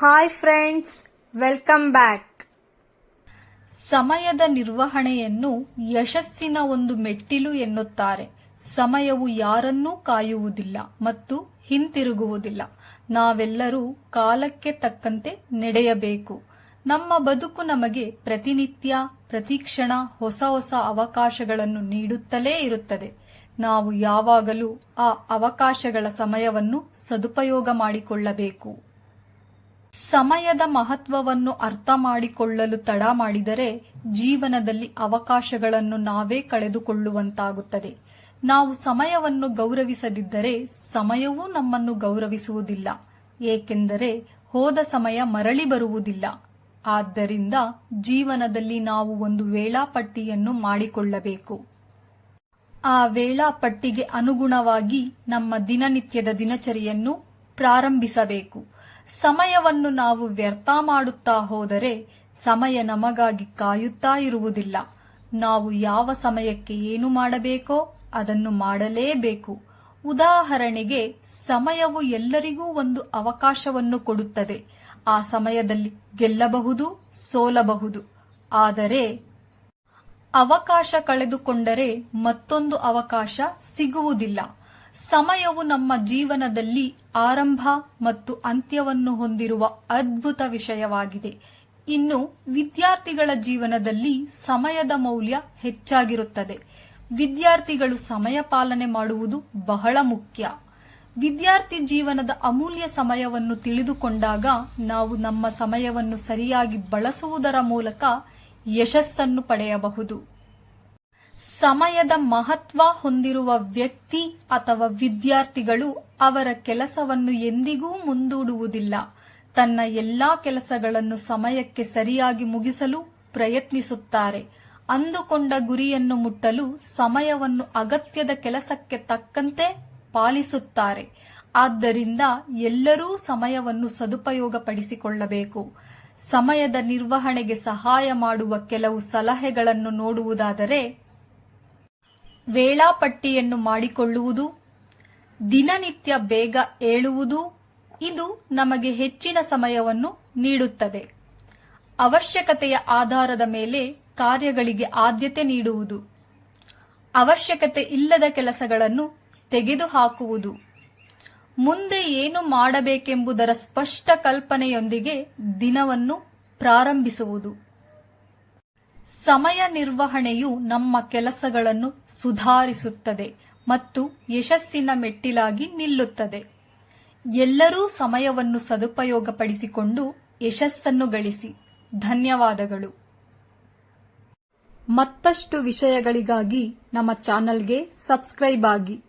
Hi friends welcome back ಸಮಯದ ನಿರ್ವಹಣೆಯನ್ನು ಯಶಸ್ಸಿನ ಒಂದು ಮೆಟ್ಟಿಲು ಎನ್ನುತ್ತಾರೆ. ಸಮಯವು ಯಾರನ್ನೂ ಕಾಯುವುದಿಲ್ಲ ಮತ್ತು ಹಿಂತಿರುಗುವುದಿಲ್ಲ. ನಾವೆಲ್ಲರೂ ಕಾಲಕ್ಕೆ ತಕ್ಕಂತೆ ನಡೆಯಬೇಕು. ನಮ್ಮ ಬದುಕು ನಮಗೆ ಪ್ರತಿನಿತ್ಯ, ಪ್ರತಿಕ್ಷಣ ಹೊಸ ಹೊಸ ಅವಕಾಶಗಳನ್ನು ನೀಡುತ್ತಲೇ ಇರುತ್ತದೆ. ನಾವು ಯಾವಾಗಲೂ ಆ ಅವಕಾಶಗಳ ಸಮಯವನ್ನು ಸದುಪಯೋಗ ಮಾಡಿಕೊಳ್ಳಬೇಕು. ಸಮಯದ ಮಹತ್ವವನ್ನು ಅರ್ಥ ಮಾಡಿಕೊಳ್ಳಲು ತಡ ಮಾಡಿದರೆ ಜೀವನದಲ್ಲಿ ಅವಕಾಶಗಳನ್ನು ನಾವೇ ಕಳೆದುಕೊಳ್ಳುವಂತಾಗುತ್ತದೆ. ನಾವು ಸಮಯವನ್ನು ಗೌರವಿಸದಿದ್ದರೆ ಸಮಯವೂ ನಮ್ಮನ್ನು ಗೌರವಿಸುವುದಿಲ್ಲ. ಏಕೆಂದರೆ ಹೋದ ಸಮಯ ಮರಳಿ ಬರುವುದಿಲ್ಲ. ಆದ್ದರಿಂದ ಜೀವನದಲ್ಲಿ ನಾವು ಒಂದು ವೇಳಾಪಟ್ಟಿಯನ್ನು ಮಾಡಿಕೊಳ್ಳಬೇಕು. ಆ ವೇಳಾಪಟ್ಟಿಗೆ ಅನುಗುಣವಾಗಿ ನಮ್ಮ ದಿನನಿತ್ಯದ ದಿನಚರಿಯನ್ನು ಪ್ರಾರಂಭಿಸಬೇಕು. ಸಮಯವನ್ನು ನಾವು ವ್ಯರ್ಥ ಮಾಡುತ್ತಾ ಹೋದರೆ ಸಮಯ ನಮಗಾಗಿ ಕಾಯುತ್ತಾ ಇರುವುದಿಲ್ಲ. ನಾವು ಯಾವ ಸಮಯಕ್ಕೆ ಏನು ಮಾಡಬೇಕೋ ಅದನ್ನು ಮಾಡಲೇಬೇಕು. ಉದಾಹರಣೆಗೆ, ಸಮಯವು ಎಲ್ಲರಿಗೂ ಒಂದು ಅವಕಾಶವನ್ನು ಕೊಡುತ್ತದೆ. ಆ ಸಮಯದಲ್ಲಿ ಗೆಲ್ಲಬಹುದು, ಸೋಲಬಹುದು. ಆದರೆ, ಅವಕಾಶ ಕಳೆದುಕೊಂಡರೆ ಮತ್ತೊಂದು ಅವಕಾಶ ಸಿಗುವುದಿಲ್ಲ. ಸಮಯವು ನಮ್ಮ ಜೀವನದಲ್ಲಿ ಆರಂಭ ಮತ್ತು ಅಂತ್ಯವನ್ನು ಹೊಂದಿರುವ ಅದ್ಭುತ ವಿಷಯವಾಗಿದೆ. ಇನ್ನು ವಿದ್ಯಾರ್ಥಿಗಳ ಜೀವನದಲ್ಲಿ ಸಮಯದ ಮೌಲ್ಯ ಹೆಚ್ಚಾಗಿರುತ್ತದೆ. ವಿದ್ಯಾರ್ಥಿಗಳು ಸಮಯ ಪಾಲನೆ ಮಾಡುವುದು ಬಹಳ ಮುಖ್ಯ. ವಿದ್ಯಾರ್ಥಿ ಜೀವನದ ಅಮೂಲ್ಯ ಸಮಯವನ್ನು ತಿಳಿದುಕೊಂಡಾಗ ನಾವು ನಮ್ಮ ಸಮಯವನ್ನು ಸರಿಯಾಗಿ ಬಳಸುವುದರ ಮೂಲಕ ಯಶಸ್ಸನ್ನು ಪಡೆಯಬಹುದು. ಸಮಯದ ಮಹತ್ವ ಹೊಂದಿರುವ ವ್ಯಕ್ತಿ ಅಥವಾ ವಿದ್ಯಾರ್ಥಿಗಳು ಅವರ ಕೆಲಸವನ್ನು ಎಂದಿಗೂ ಮುಂದೂಡುವುದಿಲ್ಲ. ತನ್ನ ಎಲ್ಲಾ ಕೆಲಸಗಳನ್ನು ಸಮಯಕ್ಕೆ ಸರಿಯಾಗಿ ಮುಗಿಸಲು ಪ್ರಯತ್ನಿಸುತ್ತಾರೆ. ಅಂದುಕೊಂಡ ಗುರಿಯನ್ನು ಮುಟ್ಟಲು ಸಮಯವನ್ನು ಅಗತ್ಯದ ಕೆಲಸಕ್ಕೆ ತಕ್ಕಂತೆ ಪಾಲಿಸುತ್ತಾರೆ. ಆದ್ದರಿಂದ ಎಲ್ಲರೂ ಸಮಯವನ್ನು ಸದುಪಯೋಗಪಡಿಸಿಕೊಳ್ಳಬೇಕು. ಸಮಯದ ನಿರ್ವಹಣೆಗೆ ಸಹಾಯ ಮಾಡುವ ಕೆಲವು ಸಲಹೆಗಳನ್ನು ನೋಡುವುದಾದರೆ ವೇಳಾಪಟ್ಟಿಯನ್ನು ಮಾಡಿಕೊಳ್ಳುವುದು, ದಿನನಿತ್ಯ ಬೇಗ ಏಳುವುದು, ಇದು ನಮಗೆ ಹೆಚ್ಚಿನ ಸಮಯವನ್ನು ನೀಡುತ್ತದೆ. ಅವಶ್ಯಕತೆಯ ಆಧಾರದ ಮೇಲೆ ಕಾರ್ಯಗಳಿಗೆ ಆದ್ಯತೆ ನೀಡುವುದು. ಅವಶ್ಯಕತೆ ಇಲ್ಲದ ಕೆಲಸಗಳನ್ನು ತೆಗೆದುಹಾಕುವುದು. ಮುಂದೆ ಏನು ಮಾಡಬೇಕೆಂಬುದರ ಸ್ಪಷ್ಟ ಕಲ್ಪನೆಯೊಂದಿಗೆ ದಿನವನ್ನು ಪ್ರಾರಂಭಿಸುವುದು. ಸಮಯ ನಿರ್ವಹಣೆಯು ನಮ್ಮ ಕೆಲಸಗಳನ್ನು ಸುಧಾರಿಸುತ್ತದೆ ಮತ್ತು ಯಶಸ್ಸಿನ ಮೆಟ್ಟಿಲಾಗಿ ನಿಲ್ಲುತ್ತದೆ. ಎಲ್ಲರೂ ಸಮಯವನ್ನು ಸದುಪಯೋಗಪಡಿಸಿಕೊಂಡು ಯಶಸ್ಸನ್ನು ಗಳಿಸಿ. ಧನ್ಯವಾದಗಳು. ಮತ್ತಷ್ಟು ವಿಷಯಗಳಿಗಾಗಿ ನಮ್ಮ ಚಾನಲ್ಗೆ ಸಬ್ಸ್ಕ್ರೈಬ್ ಆಗಿ.